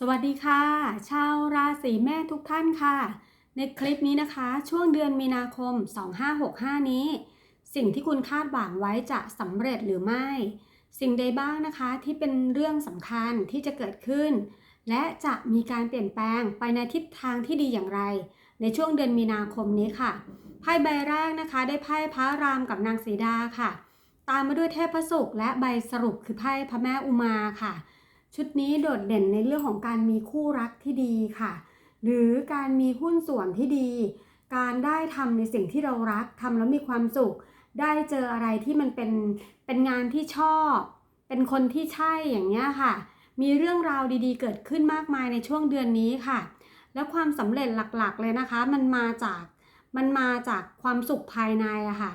สวัสดีค่ะ ชาวราศีแม่ทุกท่านค่ะ ในคลิปนี้นะคะ ช่วงเดือนมีนาคม 2565 นี้ สิ่งที่คุณคาดหวังไว้จะสำเร็จหรือไม่ สิ่งใดบ้างนะคะที่เป็นเรื่องสำคัญที่จะเกิดขึ้น และจะมีการเปลี่ยนแปลงไปในทิศทางที่ดีอย่างไร ในช่วงเดือนมีนาคมนี้ค่ะไพ่ใบแรกนะคะ ได้ไพ่พระรามกับนางสีดาค่ะ ตามมาด้วยเทพสุขและใบสรุปคือไพ่พระแม่อุมาค่ะ ชุดนี้โดดเด่นในเรื่องของการมีคู่รักที่ดีค่ะ หรือการมีหุ้นส่วนที่ดี การได้ทำในสิ่งที่เรารักทำแล้วมีความสุข ได้เจออะไรที่มันเป็นเป็นงานที่ชอบ เป็นคนที่ใช่อย่างเงี้ยค่ะ มีเรื่องราวดีๆ เกิดขึ้นมากมายในช่วงเดือนนี้ค่ะ และความสำเร็จหลักๆ เลยนะคะ มันมาจากมันมาจากความสุขภายในอะค่ะ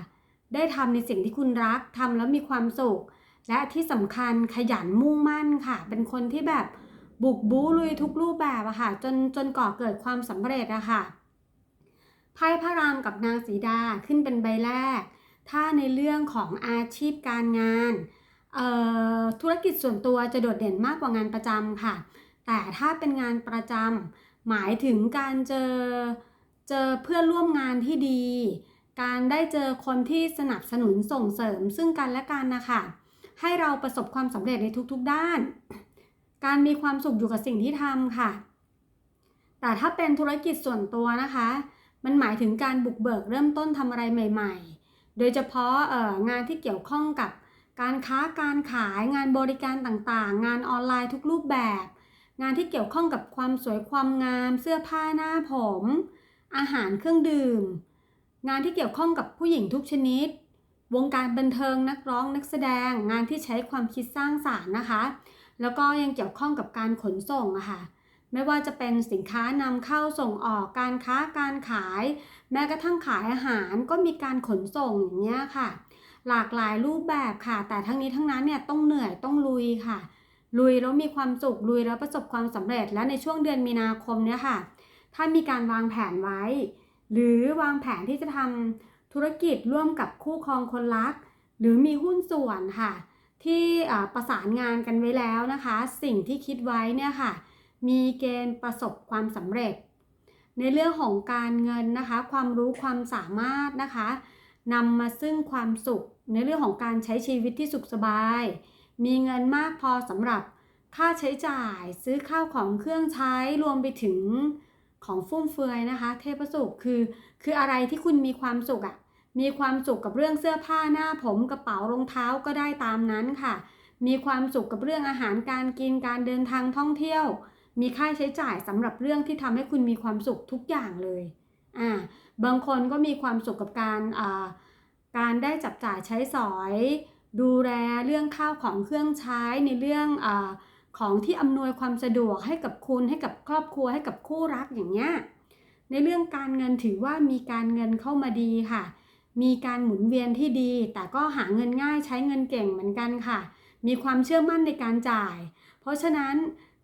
ได้ทำในสิ่งที่คุณรักทำแล้วมีความสุข และที่สำคัญขยันมุ่งมั่นค่ะ เป็นคนที่แบบบุกบู๊ลุยทุกรูปแบบอะค่ะ จนจนก่อเกิดความสำเร็จอะค่ะไพ่พระรามกับนางสีดาขึ้นเป็นใบแรก ถ้าในเรื่องของอาชีพการงานธุรกิจส่วนตัวจะโดดเด่นมากกว่างานประจำค่ะ แต่ถ้าเป็นงานประจำหมายถึงการเจอเจอเพื่อนร่วมงานที่ดี การได้เจอคนที่สนับสนุนส่งเสริมซึ่งกันและกันนะคะ ให้เราประสบความสำเร็จในทุกๆด้าน การมีความสุขอยู่กับสิ่งที่ทำค่ะ แต่ถ้าเป็นธุรกิจส่วนตัวนะคะ มันหมายถึงการบุกเบิกเริ่มต้นทำอะไรใหม่ ๆ โดยเฉพาะงานที่เกี่ยวข้องกับการค้าการขายงานบริการต่างๆ งานออนไลน์ทุกรูปแบบ งานที่เกี่ยวข้องกับความสวยความงาม เสื้อผ้าหน้าผม อาหารเครื่องดื่ม งานที่เกี่ยวข้องกับผู้หญิงทุกชนิด วงการบันเทิงนักร้องนักแสดงงานที่ใช้ความคิดสร้างสารรค์นะคะ แล้วก็ยังเกี่ยวข้องกับการขนส่งอะค่ะไม่ว่าจะเป็นสินค้านำเข้าส่งออกการค้าการขาย แม้กระทั่งขายอาหารก็มีการขนส่งอย่างเงี้ยค่ะ หลากหลายรูปแบบค่ะ แต่ทั้งนี้ทั้งนั้นเนี่ยต้องเหนื่อยต้องลุยค่ะ ลุยแล้วมีความสุขลุยแล้วประสบความสำเร็จและในช่วงเดือนมีนาคมเนี่ยค่ะ ถ้ามีการวางแผนไว้ หรือวางแผนที่จะทำ ธุรกิจร่วมกับคู่ครองคนรัก หรือมีหุ้นส่วนค่ะ ที่ประสานงานกันไว้แล้วนะคะ สิ่งที่คิดไว้เนี่ยค่ะ มีเกณฑ์ประสบความสำเร็จ ในเรื่องของการเงินนะคะ ความรู้ความสามารถนะคะนำมาซึ่งความสุข ในเรื่องของการใช้ชีวิตที่สุขสบาย มีเงินมากพอสำหรับค่าใช้จ่าย ซื้อข้าวของเครื่องใช้รวมไปถึง ของฟุ่มเฟือยนะคะ เทพสุขคือ คืออะไรที่คุณมีความสุขอะ่ะมีความสุขกับเรื่องเสื้อผ้าหน้าผมกระเป๋ารองเท้าก็ได้ตามนั้นค่ะ มีความสุขกับเรื่องอาหารการกินการเดินทางท่องเที่ยว มีค่าใช้จ่ายสำหรับเรื่องที่ทำให้คุณมีความสุขทุกอย่างเลยอ่าบางคนก็มีความสุขกับการอ่าการได้จับจ่ายใช้สอย ดูแลเรื่องข้าวของเครื่องใช้ในเรื่องอ่า ของที่อำนวยความสะดวกให้กับคุณให้กับครอบครัวให้กับคู่รักอย่างเงี้ยในเรื่องการเงินถือว่ามีการเงินเข้ามาดีค่ะ มีการหมุนเวียนที่ดี แต่ก็หาเงินง่ายใช้เงินเก่งเหมือนกันค่ะ มีความเชื่อมั่นในการจ่าย เพราะฉะนั้น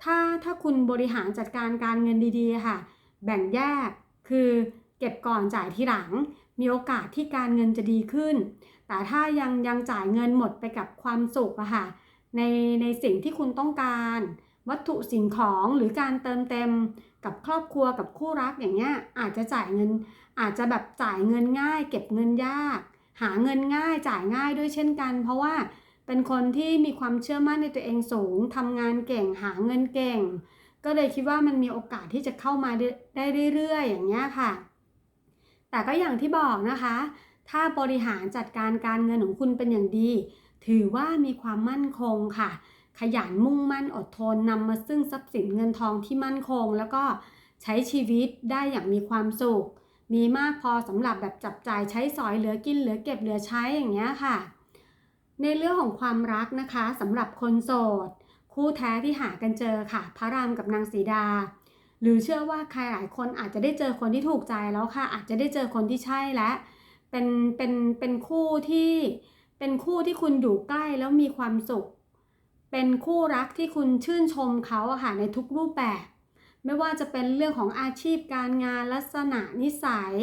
ถ้าถ้าคุณบริหารจัดการการเงินดีๆค่ะ แบ่งแยกคือเก็บก่อนจ่ายทีหลัง มีโอกาสที่การเงินจะดีขึ้น แต่ถ้ายังยังจ่ายเงินหมดไปกับความสุขอะค่ะ ในในสิ่งที่คุณต้องการ วัตถุสิ่งของหรือการเติมเต็มกับครอบครัวกับคู่รักอย่างเงี้ยอาจจะจ่ายเงิน อาจจะแบบจ่ายเงินง่าย เก็บเงินยาก หาเงินง่ายจ่ายง่ายด้วยเช่นกัน เพราะว่าเป็นคนที่มีความเชื่อมั่นในตัวเองสูงทำงานเก่งหาเงินเก่ง ก็เลยคิดว่ามันมีโอกาสที่จะเข้ามาได้เรื่อยๆ อย่างเงี้ยค่ะ แต่ก็อย่างที่บอกนะคะ ถ้าบริหารจัดการการเงินของคุณเป็นอย่างดี ถือว่ามีความมั่นคงค่ะ ขยันมุ่งมั่นอดทนนำมาซึ่งทรัพย์สินเงินทองที่มั่นคง แล้วก็ใช้ชีวิตได้อย่างมีความสุข มีมากพอสำหรับแบบจับจ่ายใช้สอยเหลือกินเหลือเก็บเหลือใช้อย่างเงี้ยค่ะ ในเรื่องของความรักนะคะสำหรับคนโสด คู่แท้ที่หากันเจอค่ะ พระรามกับนางสีดา หรือเชื่อว่าใครหลายคนอาจจะได้เจอคนที่ถูกใจแล้วค่ะ อาจจะได้เจอคนที่ใช่และเป็นเป็นเป็นคู่ที่ เป็นคู่ที่คุณอยู่ใกล้แล้วมีความสุข เป็นคู่รักที่คุณชื่นชมเขาอะค่ะในทุกรูปแบบ ไม่ว่าจะเป็นเรื่องของอาชีพการงานลักษณะนิสัย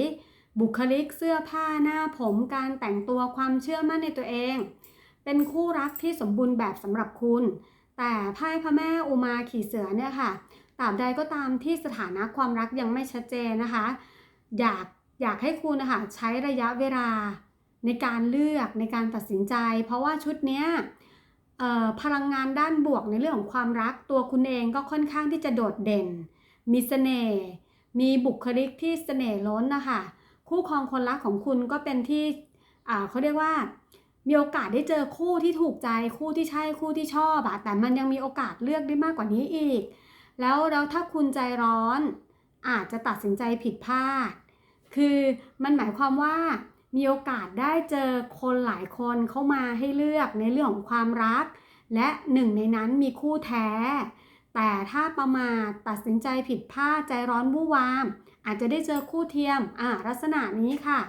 บุคลิกเสื้อผ้าหน้าผมการแต่งตัวความเชื่อมั่นในตัวเอง เป็นคู่รักที่สมบูรณ์แบบสำหรับคุณ แต่ไพ่พระแม่อุมาขี่เสือเนี่ยค่ะตราบใดก็ตามที่สถานะความรักยังไม่ชัดเจนนะคะ อยากอยากให้คุณนะคะใช้ระยะเวลา ในการเลือกในการตัดสินใจ เพราะว่าชุดเนี้ยพลังงานด้านบวกในเรื่องของความรักตัวคุณเองก็ค่อนข้างที่จะโดดเด่น มีเสน่ห์มีบุคลิกที่เสน่ห์ล้นนะคะคู่ครองคนรักของคุณก็เป็นที่เขาเรียกว่ามีโอกาสได้เจอคู่ที่ถูกใจคู่ที่ใช่คู่ที่ชอบอะแต่มันยังมีโอกาสเลือกได้มากกว่านี้อีก แล้วแล้วถ้าคุณใจร้อน อาจจะตัดสินใจผิดพลาด คือมันหมายความว่า มีโอกาสได้เจอคนหลายคนเข้ามาให้เลือกในเรื่องของความรัก และหนึ่งในนั้นมีคู่แท้ แต่ถ้าประมาทตัดสินใจผิดพลาดใจร้อนวู่วาม อาจจะได้เจอคู่เทียมอ่าลักษณะนี้ค่ะ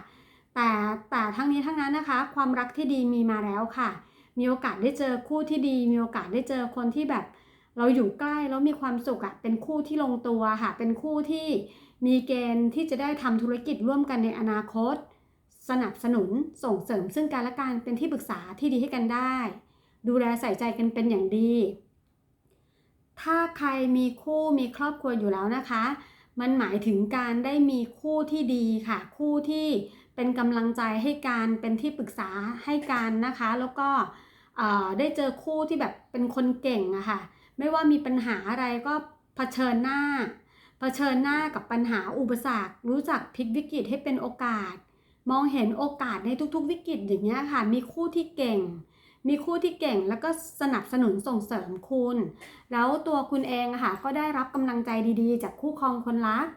แต่แต่ทั้งนี้ทั้งนั้นนะคะ ความรักที่ดีมีมาแล้วค่ะ มีโอกาสได้เจอคู่ที่ดี มีโอกาสได้เจอคนที่แบบ เราอยู่ใกล้แล้วมีความสุขอะเป็นคู่ที่ลงตัวค่ะ เป็นคู่ที่มีเกณฑ์ที่จะได้ทำธุรกิจร่วมกันในอนาคต สนับสนุนส่งเสริมซึ่งกันและกันเป็นที่ปรึกษาที่ดีให้กันได้ ดูแลใส่ใจกันเป็นอย่างดี ถ้าใครมีคู่มีครอบครัวอยู่แล้วนะคะ มันหมายถึงการได้มีคู่ที่ดีค่ะ คู่ที่เป็นกำลังใจให้การเป็นที่ปรึกษาให้กันนะคะ แล้วก็ได้เจอคู่ที่แบบเป็นคนเก่งอะค่ะ ไม่ว่ามีปัญหาอะไรก็เผชิญหน้าเผชิญหน้ากับปัญหาอุปสรรค รู้จักพลิกวิกฤตให้เป็นโอกาส มองเห็นโอกาสในทุกๆ วิกฤตอย่างเงี้ยค่ะ มีคู่ที่เก่ง มีคู่ที่เก่งแล้วก็สนับสนุนส่งเสริมคุณ แล้วตัวคุณเองค่ะก็ได้รับกำลังใจดีๆ จากคู่ครองคนรัก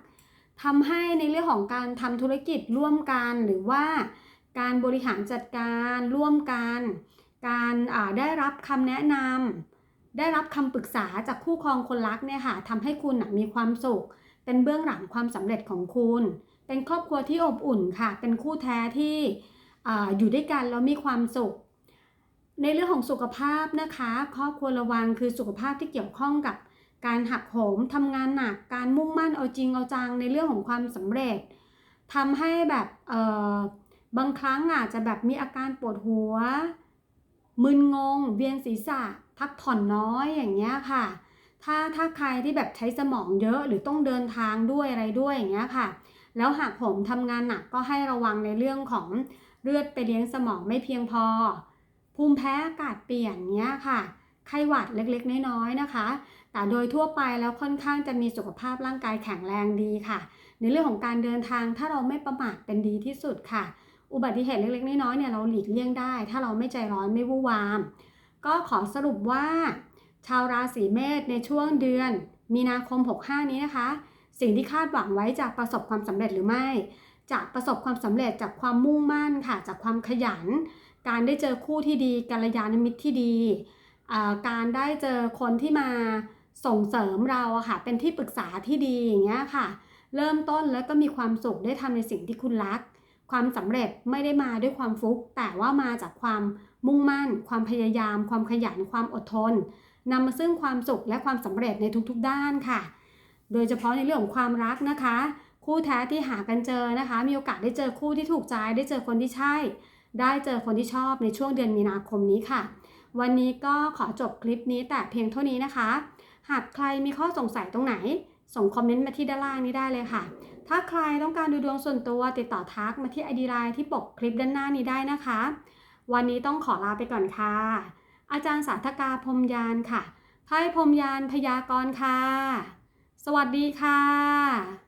ทำให้ในเรื่องของการทำธุรกิจร่วมกันหรือว่า การบริหารจัดการร่วมกัน การได้รับคำแนะนำได้รับคำปรึกษาจากคู่ครองคนรักเนี่ยค่ะทำให้คุณมีความสุข เป็นเบื้องหลังความสำเร็จของคุณ เป็นครอบครัวที่อบอุ่นค่ะ เป็นคู่แท้ที่อาอยู่ด้วยกันแล้วมีความสุข ในเรื่องของสุขภาพนะคะ ครอบครัวระวังคือสุขภาพที่เกี่ยวข้องกับการหักโหมทำงานหนัก การมุ่งมั่นเอาจริงเอาจังในเรื่องของความสำเร็จทำให้แบบบางครั้งอาจจะแบบมีอาการปวดหัว มึนงง เวียนศีรษะ พักผ่อนน้อยอย่างเงี้ยค่ะ ถ้าถ้าใครที่แบบใช้สมองเยอะหรือต้องเดินทางด้วยอะไรด้วยอย่างเงี้ยค่ะ แล้วหากผมทำงานหนักก็ให้ระวังในเรื่องของเลือดไปเลี้ยงสมองไม่เพียงพอ ภูมิแพ้อากาศเปลี่ยนเนี้ยค่ะ ไข้หวัดเล็กๆ น้อยๆนะคะ แต่โดยทั่วไปแล้วค่อนข้างจะมีสุขภาพร่างกายแข็งแรงดีค่ะ ในเรื่องของการเดินทางถ้าเราไม่ประมาทเป็นดีที่สุดค่ะ อุบัติเหตุเล็กๆ น้อยๆเนี่ยเราหลีกเลี่ยงได้ ถ้าเราไม่ใจร้อนไม่วู่วาม ก็ขอสรุปว่า ชาวราศีเมษในช่วงเดือน มีนาคม 65 นี้นะคะ สิ่งที่คาดหวังไว้จะประสบความสำเร็จหรือไม่จะประสบความสำเร็จจากความมุ่งมั่นค่ะจากความขยัน การได้เจอคู่ที่ดีกัลยาณมิตรที่ดีการได้เจอคนที่มาส่งเสริมเราอะค่ะ เป็นที่ปรึกษาที่ดีอย่างเงี้ยค่ะ เริ่มต้นแล้วก็มีความสุขได้ทำในสิ่งที่คุณรัก ความสำเร็จไม่ได้มาด้วยความฟุก แต่ว่ามาจากความมุ่งมั่น ความพยายาม ความขยันความอดทนนำมาซึ่งความสุขและความสำเร็จในทุกๆด้านค่ะ โดยเฉพาะในเรื่องของความรักนะคะ คู่แท้ที่หากันเจอนะคะ มีโอกาสได้เจอคู่ที่ถูกใจได้เจอคนที่ใช่ ได้เจอคนที่ชอบในช่วงเดือนมีนาคมนี้ค่ะ วันนี้ก็ขอจบคลิปนี้แต่เพียงเท่านี้นะคะ หากใครมีข้อสงสัยตรงไหน ส่งคอมเมนต์มาที่ด้านล่างนี้ได้เลยค่ะ ถ้าใครต้องการดูดวงส่วนตัวติดต่อทักมาที่ ID Line ที่ปกคลิปด้านหน้านี้ได้นะคะ วันนี้ต้องขอลาไปก่อนค่ะ อาจารย์สาธกาพรมยานค่ะไพ่พรมยานพยากรณ์ค่ะ สวัสดีค่ะ